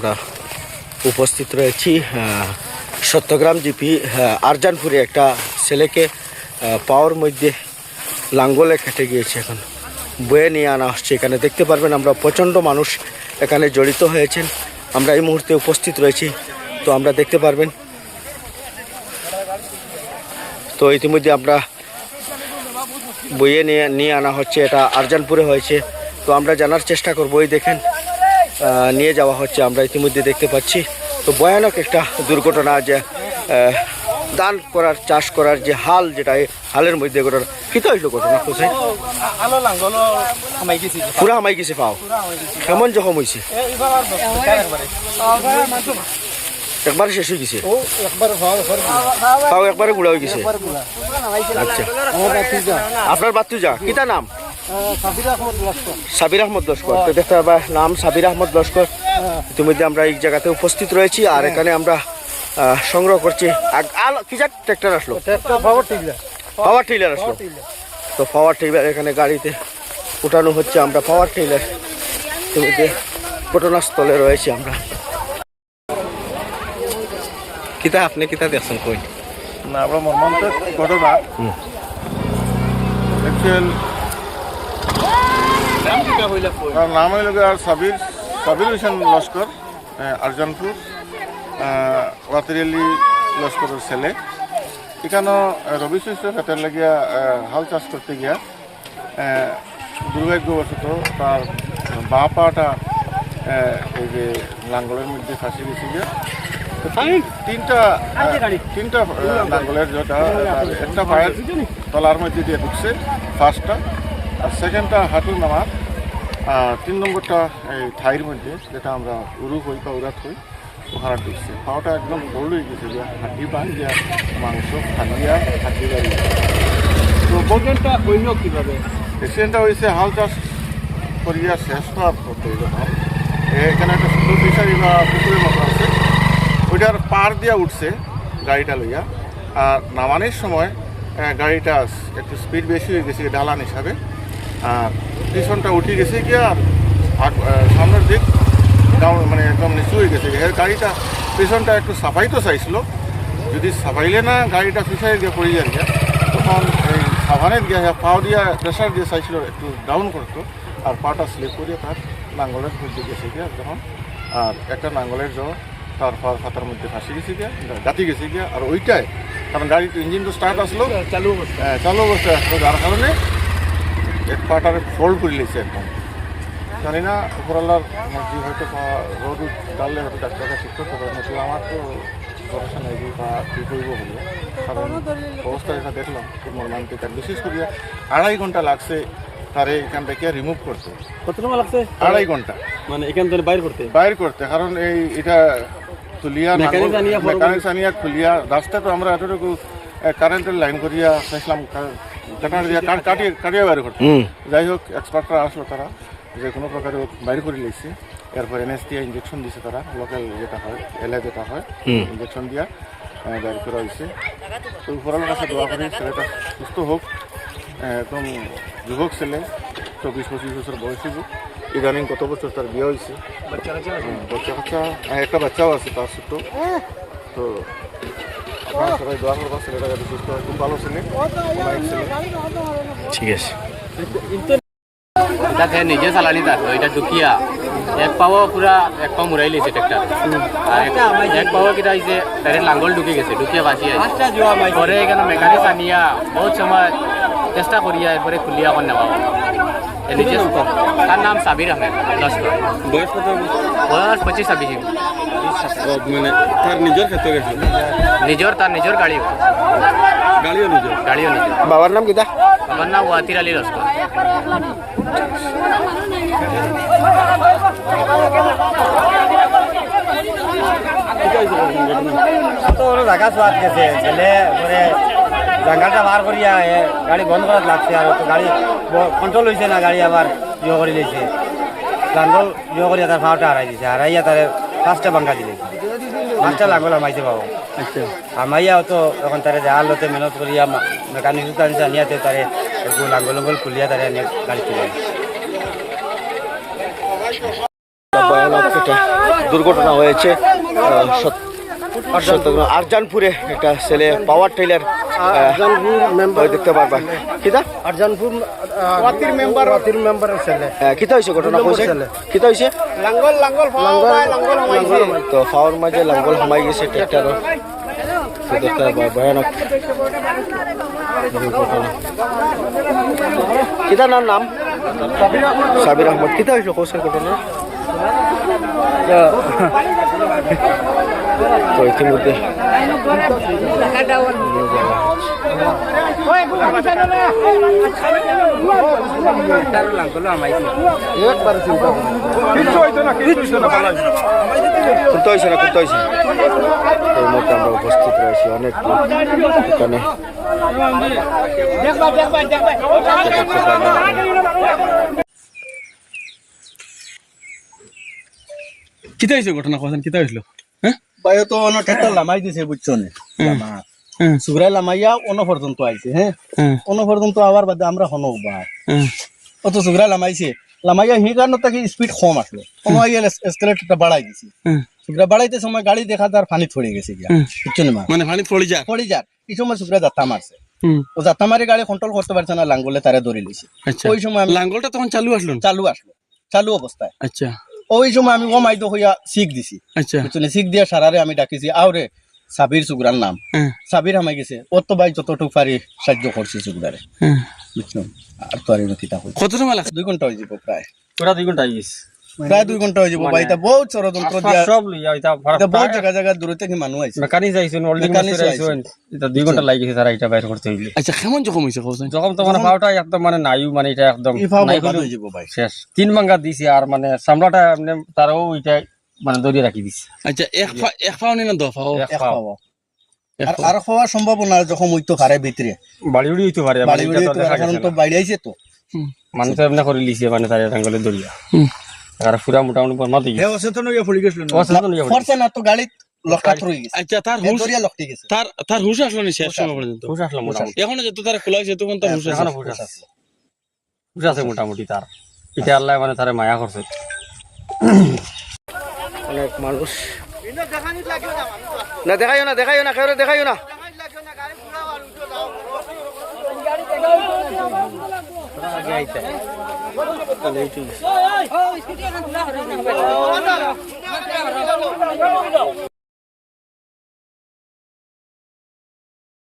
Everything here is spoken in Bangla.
আমরা উপস্থিত রয়েছি সত্যগ্রাম জিপি আরজানপুরে একটা ছেলেকে পাওয়ার মধ্যে লাঙ্গলে কেটে গিয়েছে এখন। বয়ে নিয়ে আনা হচ্ছে। এখানে দেখতে পারবেন আমরা প্রচণ্ড মানুষ এখানে জড়িত হয়েছেন। আমরা এই মুহূর্তে উপস্থিত রয়েছি। তো আমরা দেখতে পারবেন। তো ইতিমধ্যে আমরা বইয়ে নিয়ে নিয়ে আনা হচ্ছে। এটা আরজানপুরে হয়েছে। তো আমরা জানার চেষ্টা করব এই দেখেন। নিয়ে যাওয়া হচ্ছে, আমরা ইতিমধ্যে দেখতে পাচ্ছি। তো ভয়ানক একটা দুর্ঘটনা যে দান করার, চাষ করার যে হাল যেটা হালের মধ্যে ঘটনা কিতা হইল ঘটনা কোথায় পুরা হামাই গেছে পাও। কেমন জখম হয়েছে একবারে শেষ হয়ে গেছে? পাও, একবারে গুড়া হয়ে গেছে? আচ্ছা। আপনার বাত্তু যা কিতা নাম? সাবির আহমদ লস্কর। সাবির আহমদ লস্কর। তো দেখতে পাবা নাম সাবির আহমদ লস্কর। ইতিমধ্যে আমরা এই জায়গাতে উপস্থিত রয়েছি আর এখানে আমরা সংগ্রহ করছি। কি যাক ট্র্যাক্টর আসলো। যা পাওয়ার টিলার আসলো। তো পাওয়ার টিলার এখানে গাড়িতে উঠানো হচ্ছে আমরা পাওয়ার টেইলার ইতিমধ্যে ঘটনাস্থলে রয়েছি আমরা। কিতা আপনি কিতা দেখছেন কই? না আমরা মর্মান্তিক ঘটনা। অ্যাকচুয়াল তার নাম হইল সাবির সাবির হোসেন লস্কর আরজানপুর ওয়াতিরালি লস্করের ছেলে। এখানে রবি শস্য খেতের লাগিয়া হাল চাষ করতে গিয়া দুর্ভাগ্যবশত তার বাঁ পাটা এই যে লাঙ্গলের মধ্যে ফাঁসি গেছে গিয়া। তিনটা তিনটা লাঙ্গলের যেটা আর একটা পায়ের তলার মধ্যে দিয়ে ঢুকছে ফার্স্টটা আর সেকেন্ডটা হাঁটুর নামার তিন নম্বরটা এই থাইয়ের মধ্যে যেটা আমরা উরু হই বা উরাত হই ওখানে ঢুকছে পাওয়াটা একদম বড় হয়ে গেছে যে হাড্ডি বান দিয়া মাংস ফালিয়া হাড্ডি বাড়ি। তো বগেনটা হইল কীভাবে? এক্সিডেন্টটা হয়েছে হাল চাষ করিয়া শেষ হওয়ার যখন এখানে একটা সুন্দর ফিশারি বা পুকুরের মতো আছে। ওইটার পার দিয়া উঠছে গাড়িটা লইয়া। আর নামানোর সময় গাড়িটা একটু স্পিড বেশি হয়ে গেছে ডালান হিসাবে। পিছনটা উঠে গেছে গিয়ে আর সামনের দিক ডাউন মানে একদম নিচু হয়ে গেছে। এর গাড়িটা পিছনটা একটু সাফাই তো চাইছিল। যদি সাফাইলে না গাড়িটা পিছাই দিয়ে পড়ে যায় গিয়া, তখন এই সাবানের গিয়ে পাও দিয়া প্রেশার দিয়ে চাইছিল একটু ডাউন করতো। আর পাটা স্লিপ করিয়ে তার নাঙ্গলের মধ্যে গেছে গিয়া যখন। আর একটা নাঙ্গলের জ তার পার খাতার মধ্যে ফাঁসি গেছে গিয়া গাতি গেছে গিয়া। আর ওইটাই কারণ গাড়ির ইঞ্জিন তো স্টার্ট আসলো। চালু অবস্থা। হ্যাঁ, চালু অবস্থায় আসলো যার কারণে এক পাটার ফোল্ড করে লিখছে একদম। জানি না উপরাল্লার মর্জি হয়তো বা রোদ ডাললে হয়তো ডাক্তারটা ঠিক করতে পারে না আমার তো ভরসা নেই বা কী করব বলে। কারণ অবস্থা যেটা দেখলাম মর্মান্তিক। আর বিশেষ করে আড়াই ঘণ্টা লাগছে তারে এখান থেকে রিমুভ করতে। কত সময় লাগছে? আড়াই ঘণ্টা। মানে এখান থেকে বাইর করতে? বাইর করতে কারণ এই এটা আনিয়া মেকানিক্স আনিয়া খুলিয়া রাস্তা তো আমরা এতটুকু কারেন্টের লাইন করিয়া চাইছিলাম কাটিয়ে যাই হোক এক্সপার্টরা আসলো তারা যে কোনো প্রকারে বাইর করে লিখছে এরপর এনএস দিয়ে ইঞ্জেকশন দিছে তারা লোকাল যেটা হয় এলে যেটা হয় ইঞ্জেকশন দিয়া বাইর করা হয়েছে। তো উপরাল কাছে দোয়া করি ছেলেটা সুস্থ হোক একদম যুবক ছেলে চব্বিশ পঁচিশ বছর বয়স হইব ইদানিং কত বছর তার বিয়ে হয়েছে? বাচ্চা কাচ্চা হ্যাঁ, একটা বাচ্চাও আছে তার ছোট্ট তো সবাই দোয়া করবা ছেলেটা সুস্থ হয় খুব ভালো ছেলে ঠিক আছে নিজে চালানি তার এটা ঢুকিয়া এক পাও পুরা এক পাও মুরাই লেছে ট্রেক্টর। আর এক- পাও কিটা হয়েছে তারে লাঙ্গল ঢুকে গেছে ঢুকিয়া বাঁচি আছে পরে এখানে মেকানিক আনিয়া বহুত সময় চেষ্টা করিয়া এরপরে খুলিয়া এখন নেওয়া হলো। এ নিজে তার নাম সাবির আহমেদ লস্কর বয়স কত বয়স পঁচিশ ছাব্বিশ মানে তার নিজের ক্ষেত্রে গেছে নিজর তার নিজর গাড়ি গাড়িও নিজের গাড়িও নিজের বাবার নাম কিতা আমার নাম ওয়াতির আলী লস্কর তো ওরা জায়গা চোয়াত গেছে ছেলে পরে জাঙ্গালটা বার করিয়া গাড়ি বন্ধ করাত লাগছে আর তো গাড়ি কন্ট্রোল হয়েছে না গাড়ি আবার ইয়ে করে দিয়েছে। লাঙ্গল ইয়ে করিয়া তার ভাওটা হারাই দিছে হারাইয়া তার পাঁচটা বাঙ্গা দিলে। পাঁচটা লাঙ্গল আমাইছে পাবো আচ্ছা। আমাইয়াও তো এখন তারে জাহাল হতে মেহনত করিয়া মেকানিক আনিয়াতে তারে লাঙ্গল লঙ্গল খুলিয়া তারে গাড়ি তুলে ভয়ানক দুর্ঘটনা হয়েছে আহ, আরজানপুরে একটা ছেলে পাওয়ার টেলার দেখতে পারবা। কিতা? আরজানপুর ওয়াতির মেম্বার ওয়াতির মেম্বারের ছেলে আহ, কিতা হয়েছে ঘটনা? কইছে? কিতা হয়েছে লাঙ্গল লাঙ্গল লাঙ্গল লাঙ্গল তো ফাওয়ার মাঝে লাঙ্গল হামাই গেছে ট্রেক্টর ভয়ানক। দুর্ঘটনা। কিতা নাম নাম? সাবির আহমদ। কিতা হয়েছে কোসের ঘটনা? তো ইতিমধ্যে খুলতে হয়েছে না খুলতে হয়েছে এই মুহূর্তে আমরা উপস্থিত রয়েছি অনেক এখানে কিতা হয়েছে ঘটনা কোথায় কিতা হয়েছিল বাইরে তো অন্য ট্রাক্টর লামাই দিছে বুঝছ না? সুগ্রাই লামাইয়া অন্য পর্যন্ত আইছে হ্যাঁ অন্য পর্যন্ত আবার বাদে আমরা হনো বা হ্যাঁ অত সুগ্রাই লামাইছে। লামাইয়া সেই কারণে তাকে স্পিড কম আসলো। এসকেলেটরটা বাড়াই দিছি। সুগ্রা বাড়াইতে সময় গাড়ি দেখা তার পানি ছড়ে গেছে গিয়া। বুঝছ না মানে পানি পড়ে যা পড়ে যার এই সময় সুগ্রা যাত্রা মারছে। ও যাত্রা মারি গাড়ি কন্ট্রোল করতে পারছে না লাঙ্গলে তারে ধরে লিছে আচ্ছা। ওই সময় লাঙ্গলটা তখন চালু আসলো? চালু আসলো। চালু অবস্থায়। আচ্ছা। ওই সময় আমি ও মাইতো হইয়া শিখ দিছি। আচ্ছা। শিখ দিয়া সারারে আমি ডাকিছি আওরে সাবির সুগ্রার নাম। হ্যাঁ। সাবির আমায় গেছে ও তো ভাই যতটুকু পারি সাহায্য করছি সুগ্রারে হ্যাঁ। বুঝছ আর তো আর কিতা কত সময় লাগছে? দুই ঘণ্টা হয়ে যাব প্রায়। ওরা দুই ঘণ্টা হয়ে গেছে। প্রায় দুই ঘণ্টা হয়ে যাব। ভাই এটা বহুত দিয়া সব লইয়া এটা এটা বহুত জায়গা জায়গা দূরে থেকে মানুষ আইছে মেকানিক আইছেন ওল্ডিং Mechanics আইছেন এটা দুই ঘণ্টা লাগি গেছে তারা এটা বাইর করতে হইলে আচ্ছা কেমন জখম তো মানে একদম মানে নাইও মানে এটা একদম নাই হয়ে যাব ভাই শেষ। তিন মাঙ্গা দিছে আর মানে সামলাটা এমনি তারাও ওইটা মানে দড়িয়ে রাখি দিছে। আচ্ছা এক এক পাও নি না দফ পাও এক পাও। পাওয়া। আর আর হওয়ার সম্ভাবনা যখন ওই তো হারে ভিতরে বাড়ি উড়ি হইতে পারে বাড়ি মানে বাড়ি তো তো দেখা এখন গেছে তো বাইরে আইছে তো মানে তো এমনি করে লিছে মানে তার দড়িয়া হুম। আর পুরা মোটামুটি বর্মা দিয়ে হে অচেতন হইয়া পড়ি গেছিল অচেতন হইয়া পড়ি ফরছে না তো গাড়িত লটকা রয়ে গেছে। আচ্ছা তার হুশ লটকে গেছে। তার তার হুশ আসলো নি শেষ সময় পর্যন্ত? হুশ আসলো মোটামুটি। এখন যত তার খোলা হয়েছে তখন তার হুশ আছে হুশ আছে হুশ আছে মোটামুটি তার। এটা আল্লাহ মানে তারে মায়া করছে। অনেক মানুষ। না দেখাইও না দেখাইও না কেউ দেখাইও না। Thank you.